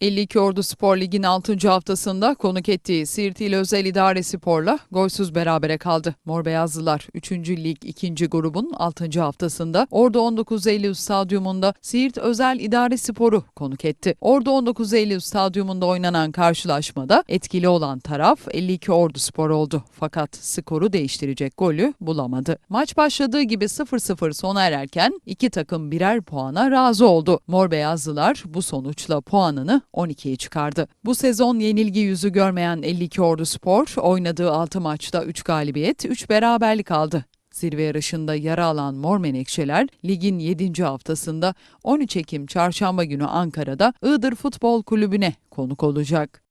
52 Ordu Spor Lig'in 6. haftasında konuk ettiği Siirt İl Özel İdare Spor'la golsüz berabere kaldı. Mor Beyazlılar 3. Lig 2. grubun 6. haftasında Ordu 19 Eylül Stadyumunda Siirt Özel İdare Spor'u konuk etti. Ordu 19 Eylül Stadyumunda oynanan karşılaşmada etkili olan taraf 52 Ordu Spor oldu. Fakat skoru değiştirecek golü bulamadı. Maç başladığı gibi 0-0 sona ererken iki takım birer puana razı oldu. Mor Beyazlılar bu sonuçla puanını 12'ye çıkardı. Bu sezon yenilgi yüzü görmeyen 52 Ordu Spor oynadığı 6 maçta 3 galibiyet, 3 beraberlik aldı. Zirve yarışında yara alan Mor Menekşeler ligin 7. haftasında 13 Ekim çarşamba günü Ankara'da Iğdır Futbol Kulübü'ne konuk olacak.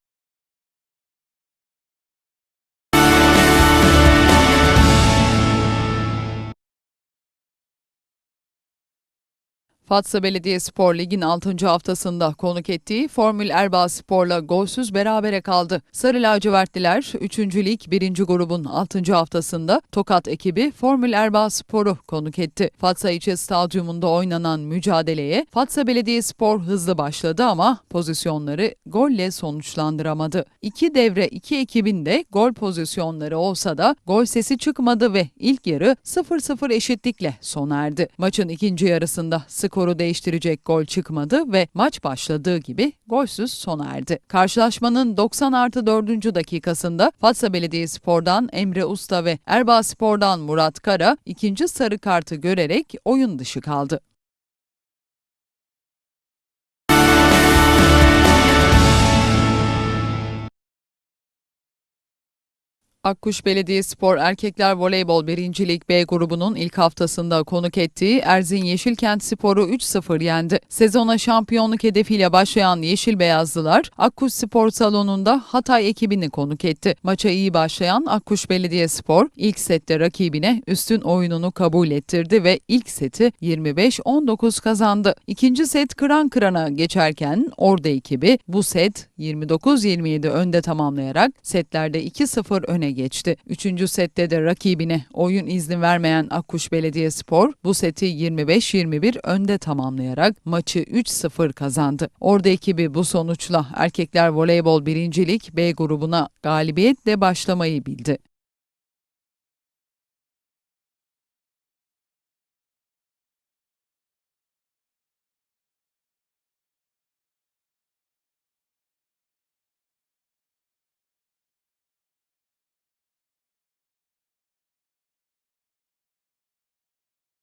Fatsa Belediyespor Lig'in 6. haftasında konuk ettiği Formül Erbaa Spor'la golsüz berabere kaldı. Sarı lacivertliler 3. Lig 1. grubun 6. haftasında Tokat ekibi Formül Erbaa Spor'u konuk etti. Fatsa İlçe Stadyumunda oynanan mücadeleye Fatsa Belediyespor hızlı başladı ama pozisyonları golle sonuçlandıramadı. İki devre iki ekibin de gol pozisyonları olsa da gol sesi çıkmadı ve ilk yarı 0-0 eşitlikle sona erdi. Maçın ikinci yarısında skoru değiştirecek gol çıkmadı ve maç başladığı gibi golsüz sona erdi. Karşılaşmanın 90 artı 4. dakikasında Fatsa Belediyespor'dan Emre Usta ve Erbaa Spor'dan Murat Kara ikinci sarı kartı görerek oyun dışı kaldı. Akkuş Belediyespor Erkekler Voleybol 1. Lig B grubunun ilk haftasında konuk ettiği Erzin Yeşilkent Spor'u 3-0 yendi. Sezona şampiyonluk hedefiyle başlayan Yeşil Beyazlılar Akkuş Spor Salonu'nda Hatay ekibini konuk etti. Maça iyi başlayan Akkuş Belediyespor ilk sette rakibine üstün oyununu kabul ettirdi ve ilk seti 25-19 kazandı. İkinci set kıran kırana geçerken Ordu ekibi bu set 29-27 önde tamamlayarak setlerde 2-0 öne geçti. Üçüncü sette de rakibine oyun izni vermeyen Akkuş Belediyespor bu seti 25-21 önde tamamlayarak maçı 3-0 kazandı. Orada ekibi bu sonuçla Erkekler Voleybol 1. Lig B grubuna galibiyetle başlamayı bildi.